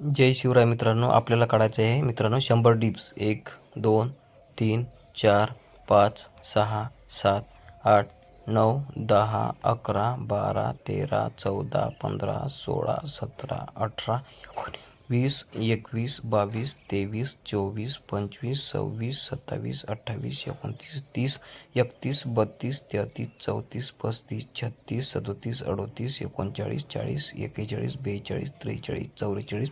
जय शिवराय मित्रांनो आपल्याला काढायचं आहे. मित्रांनो शंभर डिप्स. एक दोन तीन चार पाच सहा सात आठ नऊ दहा अकरा बारा तेरा चौदा पंधरा सोळा सतरा अठरा एकोणीस. वीस एकवीस बावीस तेवीस चोवीस पंचवीस सव्वीस सत्तावीस अठ्ठावीस एकोणतीस तीस एकतीस बत्तीस तेहतीस चौतीस पस्तीस छत्तीस सदोतीस अडोतीस एकोणचाळीस चाळीस एक्केचाळीस बेचाळीस त्रेचाळीस चौवेचाळीस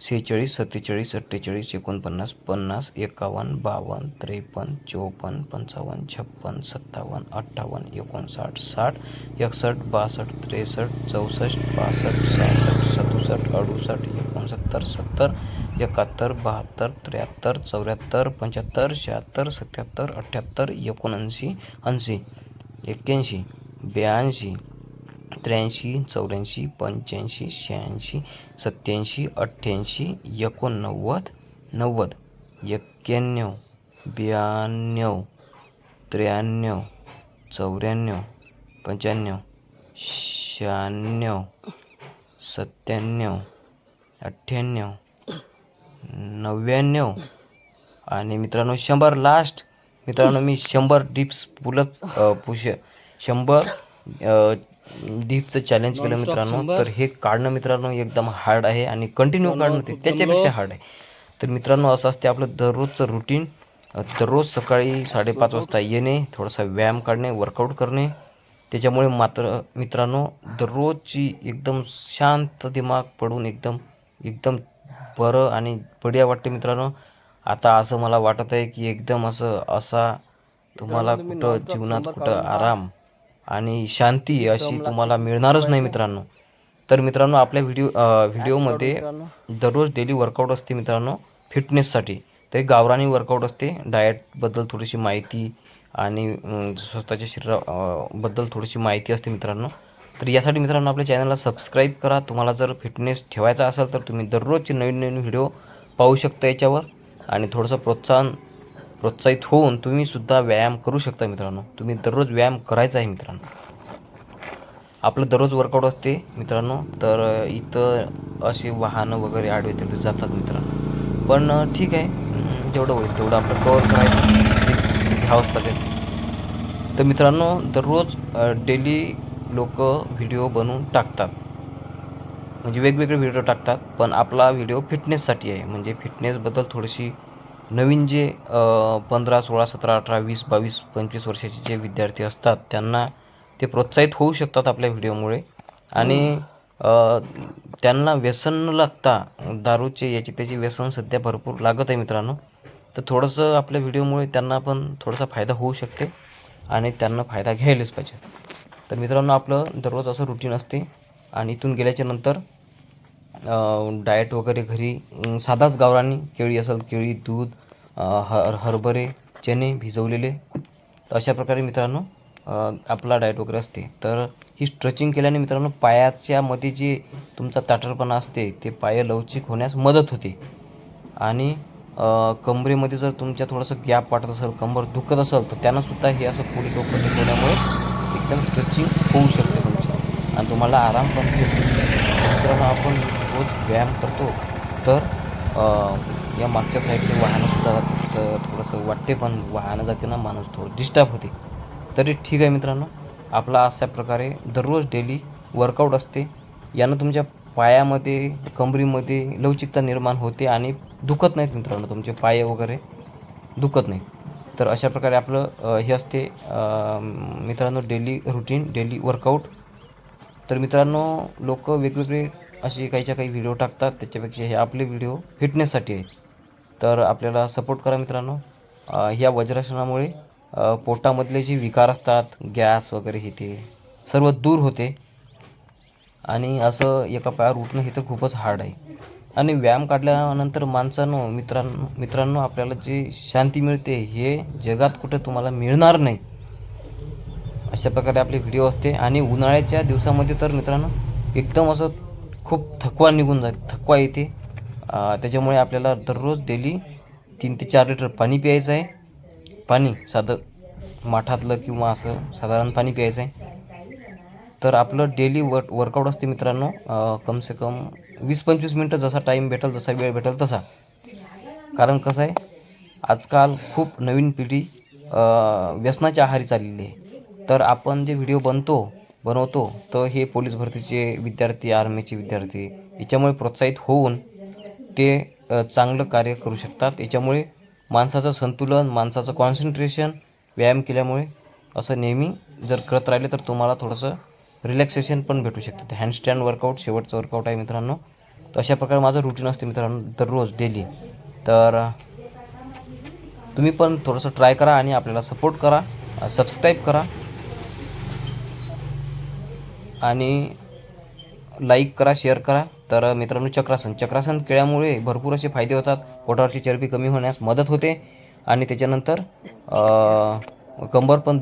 सेहेचाळीस सत्तेचाळीस अठ्ठेचाळीस एकोणपन्नास पन्नास एकावन्न बावन्न त्रेपन्न चोपन्न पंचावन्न छप्पन्न सत्तावन्न अठ्ठावन्न एकोणसाठ साठ एकसष्ट बासष्ट त्रेसष्ट चौसष्ट पासष्ट सहासष्ट सत्तर अडुसष्ट एकोणसत्तर सत्तर एकाहत्तर बहात्तर त्र्याहत्तर चौऱ्याहत्तर पंच्याहत्तर शहात्तर सत्याहत्तर अठ्ठ्याहत्तर एकोणऐंशी ऐंशी एक्क्याऐंशी ब्याऐंशी त्र्याऐंशी चौऱ्याऐंशी पंच्याऐंशी शहाऐंशी सत्याऐंशी अठ्ठ्याऐंशी एकोणनव्वद नव्वद एक्क्याण्णव ब्याण्णव त्र्याण्णव चौऱ्याण्णव पंच्याण्णव शहाण्णव सत्त्याण्णव अठ्ठ्याण्णव नव्याण्णव. आणि मित्रांनो शंभर लास्ट मित्रांनो मी शंभर डिप्स पुलप पुश शंभर डिपचं चॅलेंज केलं मित्रांनो. तर हे काढणं मित्रांनो एकदम हार्ड आहे आणि कंटिन्यू काढणं ते त्याच्यापेक्षा हार्ड आहे. तर मित्रांनो असं असते आपलं दररोजचं रुटीन दररोज सकाळी साडेपाच वाजता येणे थोडासा व्यायाम काढणे वर्कआउट करणे. त्याच्यामुळे मात्र मित्रांनो दररोजची एकदम शांत दिमाग पडून एकदम एकदम बरं आणि बढिया वाटते मित्रांनो. आता असं मला वाटत आहे की एकदम असं असा तुम्हाला कुठं जीवनात कुठं आराम आणि शांती अशी तुम्हाला मिळणारच नाही मित्रांनो. तर मित्रांनो आपल्या व्हिडिओ व्हिडिओमध्ये दररोज डेली वर्कआउट असते मित्रांनो फिटनेससाठी ते गावरानी वर्कआउट असते. डाएटबद्दल थोडीशी माहिती आणि स्वतःच्या स्वतःच्या शरीराबद्दल थोडीशी माहिती असते मित्रांनो. तर यासाठी मित्रांनो आपल्या चॅनलला सबस्क्राईब करा. तुम्हाला जर फिटनेस ठेवायचा असेल तर तुम्ही दररोजचे नवीन नवीन व्हिडिओ पाहू शकता याच्यावर. आणि थोडंसं प्रोत्साहन प्रोत्साहित होऊन तुम्ही सुद्धा व्यायाम करू शकता मित्रांनो. तुम्ही दररोज व्यायाम करायचा आहे मित्रांनो. आपलं दररोज वर्कआउट असते मित्रांनो. तर इथं असे वाहनं वगैरे आडवे तिडवे जातात मित्रांनो. पण ठीक आहे. जेवढं होईल तेवढं आपलं कवर करायचं. घ्यावंच लागेल तर मित्रांनो दररोज डेली लोक व्हिडिओ बनवून टाकतात. म्हणजे वेगवेगळे व्हिडिओ टाकतात पण आपला व्हिडिओ फिटनेससाठी आहे. म्हणजे फिटनेसबद्दल थोडीशी नवीन जे पंधरा सोळा सतरा अठरा वीस बावीस पंचवीस वर्षाचे जे विद्यार्थी असतात त्यांना ते प्रोत्साहित होऊ शकतात आपल्या व्हिडिओमुळे आणि त्यांना व्यसन न लागता दारूचे याची त्याची व्यसन सध्या भरपूर लागत आहे मित्रांनो. तर थोडंसं आपल्या व्हिडिओमुळे त्यांना पण थोडासा फायदा होऊ शकते आणि त्यांना फायदा घ्यायलाच पाहिजे. तर मित्रांनो आपलं दररोज असं रुटीन असते आणि इथून गेल्याच्यानंतर डाएट वगैरे घरी साधाच गावरानी केळी असेल केळी दूध हर हरभरे चणे भिजवलेले. तर अशा प्रकारे मित्रांनो आपला डाएट वगैरे असते. तर ही स्ट्रेचिंग केल्याने मित्रांनो पायाच्या मध्ये जे तुमचा ताठरपणा असते ते पाय लवचिक होण्यास मदत होते. आणि कमरेमध्ये जर तुमच्या थोडंसं गॅप वाटत असेल कंबर दुखत असेल तर त्यांनासुद्धा हे असं पुढे डोकं टेकवल्यामुळे एकदम स्ट्रेचिंग होऊ शकते तुमची. आणि तुम्हाला आराम पण मित्रांनो आपण रोज व्यायाम करतो तर या मागच्या साईडने वाहनंसुद्धा जातात तर थोडंसं वाटते पण वाहनं जाते ना माणूस थोडं डिस्टर्ब होते. तरी ठीक आहे मित्रांनो आपला अशा प्रकारे दररोज डेली वर्कआउट असते. यानं तुमच्या पायामध्ये कंबरीमध्ये लवचिकता निर्माण होते आणि दुखत नाहीत मित्रांनो तुमचे पाय वगैरे. दुखत नाहीत. तर अशा प्रकारे आपलं हे असते मित्रांनो डेली रुटीन डेली वर्कआउट तर मित्रांनो लोक वेगवेगळे असे काहीच्या काही व्हिडिओ टाकतात त्याच्यापेक्षा हे आपले व्हिडिओ फिटनेससाठी आहेत. तर आपल्याला सपोर्ट करा मित्रांनो. ह्या वज्रासनामुळे पोटामधले जे विकार असतात गॅस वगैरे हे ते सर्व दूर होते. आणि असं एका पायावर उठणं हे तर खूपच हार्ड आहे. आणि व्यायाम काढल्यानंतर माणसांनो मित्रांनो मित्रांनो आपल्याला जी शांती मिळते हे जगात कुठं तुम्हाला मिळणार नाही. अशा प्रकारे आपले व्हिडिओ असते. आणि उन्हाळ्याच्या दिवसामध्ये तर मित्रांनो एकदम असं खूप थकवा निघून जाते थकवा येते. त्याच्यामुळे आपल्याला दररोज डेली तीन ते चार लिटर पाणी प्यायचं आहे. पाणी साधं माठातलं किंवा असं साधारण पाणी प्यायचं आहे. तर आपलं डेली वर्क वर्कआउट असते मित्रांनो. कमसे कम से कम वीस पंचवीस मिनटं जसा टाईम भेटेल जसा वेळ भेटेल तसा. कारण कसं आहे आजकाल खूप नवीन पिढी व्यसनाच्या आहारी चाललेली आहे. तर आपण जे व्हिडिओ बनतो बनवतो तर हे पोलीस भरतीचे विद्यार्थी आर्मीचे विद्यार्थी याच्यामुळे प्रोत्साहित होऊन ते चांगलं कार्य करू शकतात. याच्यामुळे माणसाचं संतुलन माणसाचं कॉन्सन्ट्रेशन व्यायाम केल्यामुळे असं नेहमी जर करत राहिले तर तुम्हाला थोडंसं रिलॅक्सेशन पण भेटू शकतं. ते हँडस्टँड वर्कआउट शेवटचं वर्कआउट आहे मित्रांनो. तर अशा प्रकारे माझं रुटीन असते मित्रांनो दररोज डेली तर तुम्ही पण थोडंसं ट्राय करा आणि आपल्याला सपोर्ट करा सबस्क्राईब करा. आणि लाईक करा शेअर करा. तर मित्रांनो चक्रासन. चक्रासन केल्यामुळे भरपूर असे फायदे होतात. पोटावरची चरबी कमी होण्यास मदत होते. आणि त्याच्यानंतर कंबर पण